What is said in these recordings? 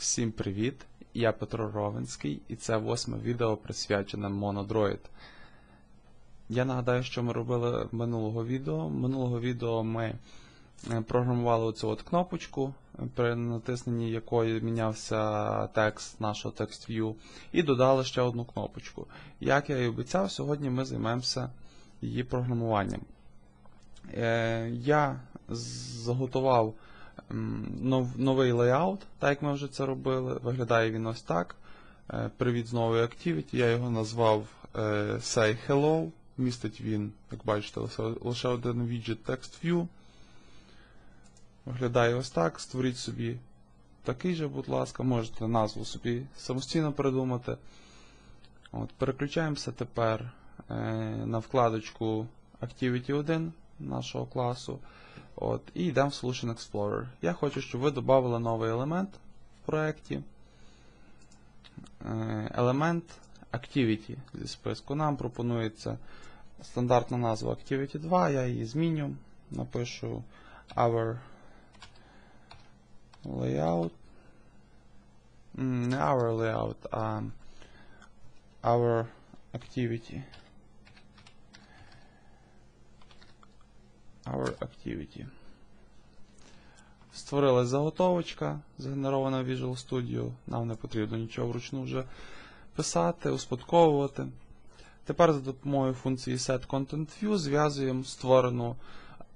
Всім привіт! Я Петро Ровенський і це восьме відео присвячене Monodroid. Я нагадаю, що ми робили минулого відео. Минулого відео ми е, програмували оцю от кнопочку, е, при натисненні якої мінявся текст нашого TextView, і додали ще одну кнопочку. Як я і обіцяв, сьогодні ми займемося її програмуванням. Е, Я заготував новий лейаут, так як ми вже це робили. Виглядає він ось так. Е, Привіт з нової Activity. Я його назвав е, Say Hello. Містить він, як бачите, лише, один віджит TextView. Виглядає ось так. Створіть собі такий же, будь ласка, можете назву собі самостійно придумати. От, переключаємося тепер е, на вкладочку Activity 1 нашого класу. От, і йдемо в Solution Explorer. Я хочу, щоб ви додали новий елемент в проєкті. Е, Елемент Activity зі списку. Нам пропонується стандартна назва Activity 2, я її зміню. Напишу our layout. Не our layout, а our activity. Our activity. Створилась заготовочка, згенерована в Visual Studio. Нам не потрібно нічого вручну вже писати, успадковувати. Тепер за допомогою функції setContentView зв'язуємо створену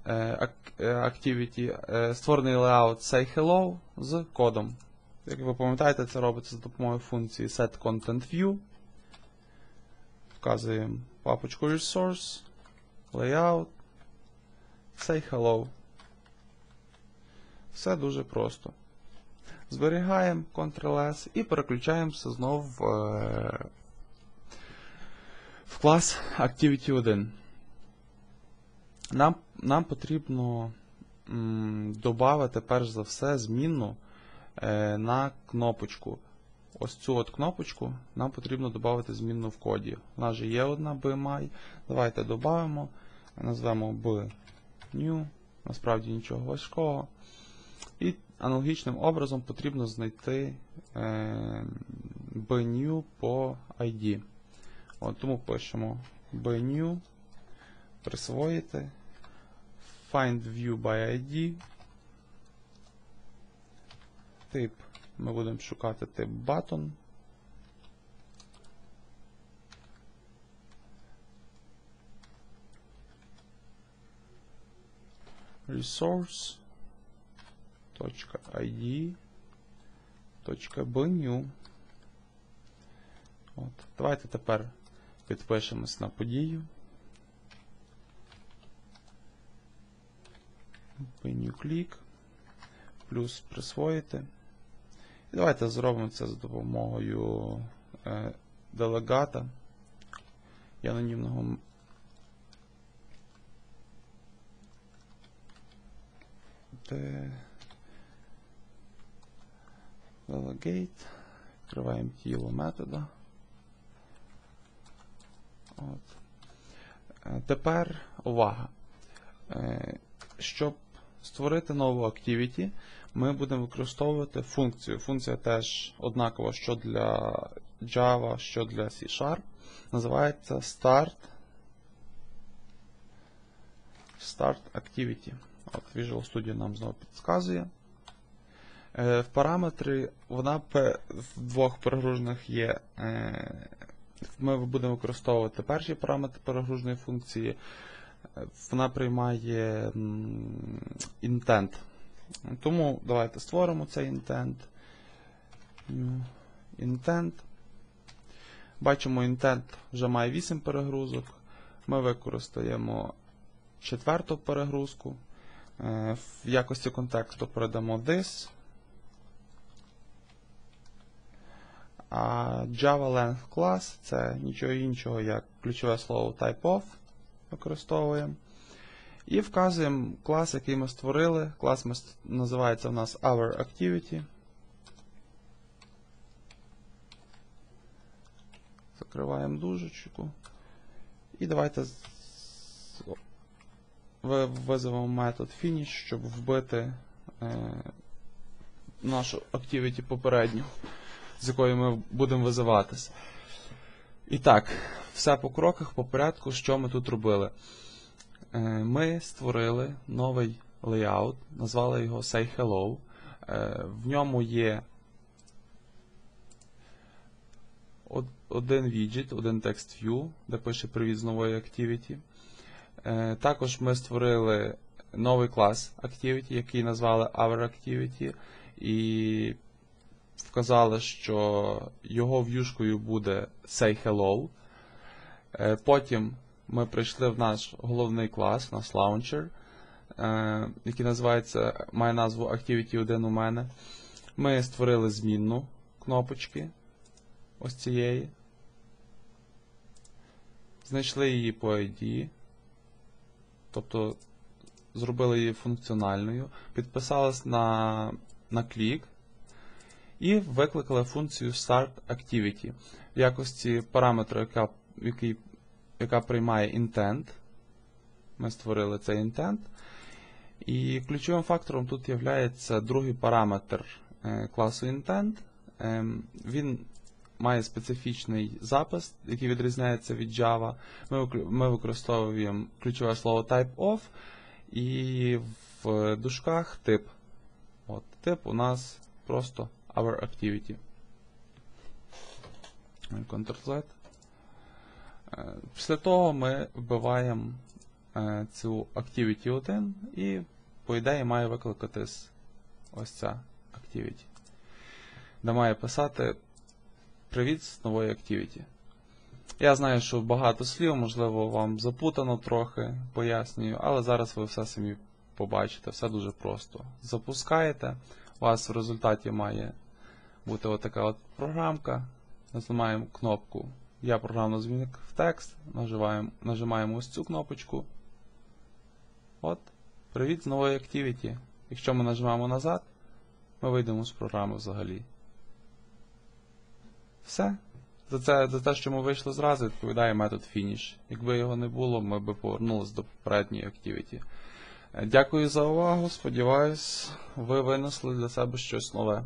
е, е, activity, е, створений layout SayHello з кодом. Як ви пам'ятаєте, це робиться за допомогою функції setContentView. Вказуємо папочку resource, layout, say hello. Все дуже просто. Зберігаємо Ctrl-S і переключаємося знову в, е, в клас Activity 1. Нам, нам потрібно додати перш за все змінну е, на кнопочку. Ось цю от кнопочку нам потрібно додати змінну в коді. У нас же є одна BMI. Давайте додамо, назвемо B new, насправді нічого важкого. І аналогічним образом потрібно знайти е, bnew по ID. От, тому пишемо bnew, присвоїти, find view by ID. Тип ми будемо шукати тип button. Resource .bnew От. Давайте тепер підпишемось на подію. Bnew клік. Плюс присвоїти. І давайте зробимо це за допомогою е, делегата і анонімного м- де delegate. Відкриваємо тіло метода. От. Е, Тепер увага. Е, Щоб створити нову activity, ми будемо використовувати функцію. Функція теж однакова що для Java, що для C Називається start Start Activity. От Visual Studio нам знову підказує. Е, В параметрі вона в двох перегружених є. е, Ми будемо використовувати перший параметр перегруженої функції. Е, Вона приймає intent. Тому давайте створимо цей. New Intent. Бачимо, intent вже має 8 перегрузок. Ми використаємо четверту перегрузку. Е, В якості контексту передамо this. А Java Length Class це нічого іншого, як ключове слово typeof використовуємо. І вказуємо клас, який ми створили. Клас називається у нас Our Activity. Закриваємо дужечку. І давайте визовемо метод finish, щоб вбити е, нашу activity попередню, з якою ми будемо визиватися. І так, все по кроках, по порядку, що ми тут робили. Е, Ми створили новий лейаут, назвали його Say Hello. Е, В ньому є один віджит, один текст view, де пише привіт з нової activity. Е, Також ми створили новий клас Activity, який назвали Our Activity, і вказали, що його в'юшкою буде Say Hello. Е, Потім ми прийшли в наш головний клас, наш launcher, е, який називається, має назву Activity 1 у мене. Ми створили змінну кнопочки ось цієї. Знайшли її по ID. Тобто зробили її функціональною, підписались на, на клік і викликали функцію Start Activity в якості параметру, яка, який, яка приймає intent. Ми створили цей intent. І ключовим фактором тут є другий параметр е, класу intent. Ем, Він має специфічний запис, який відрізняється від Java. Ми, використовуємо ключове слово type-of і в дужках тип. От, тип у нас просто our activity. Ctrl-Z. Е, Після того ми вбиваємо е, цю activity 1 і, по ідеї, має викликатись ось ця activity. Де має писати Привіт з нової activity. Я знаю, що багато слів, можливо, вам запутано трохи, пояснюю, але зараз ви все самі побачите, все дуже просто. Запускаєте, у вас в результаті має бути отака от програмка. Нажимаємо кнопку Я програмно змінник в текст, нажимаємо, нажимаємо ось цю кнопочку. От, привіт з нової activity. Якщо ми нажимаємо назад, ми вийдемо з програми взагалі. Все. За це, за те, що ми вийшли зразу, відповідає метод фініш. Якби його не було, ми б повернулися до попередньої activity. Е, Дякую за увагу. Сподіваюсь, ви винесли для себе щось нове.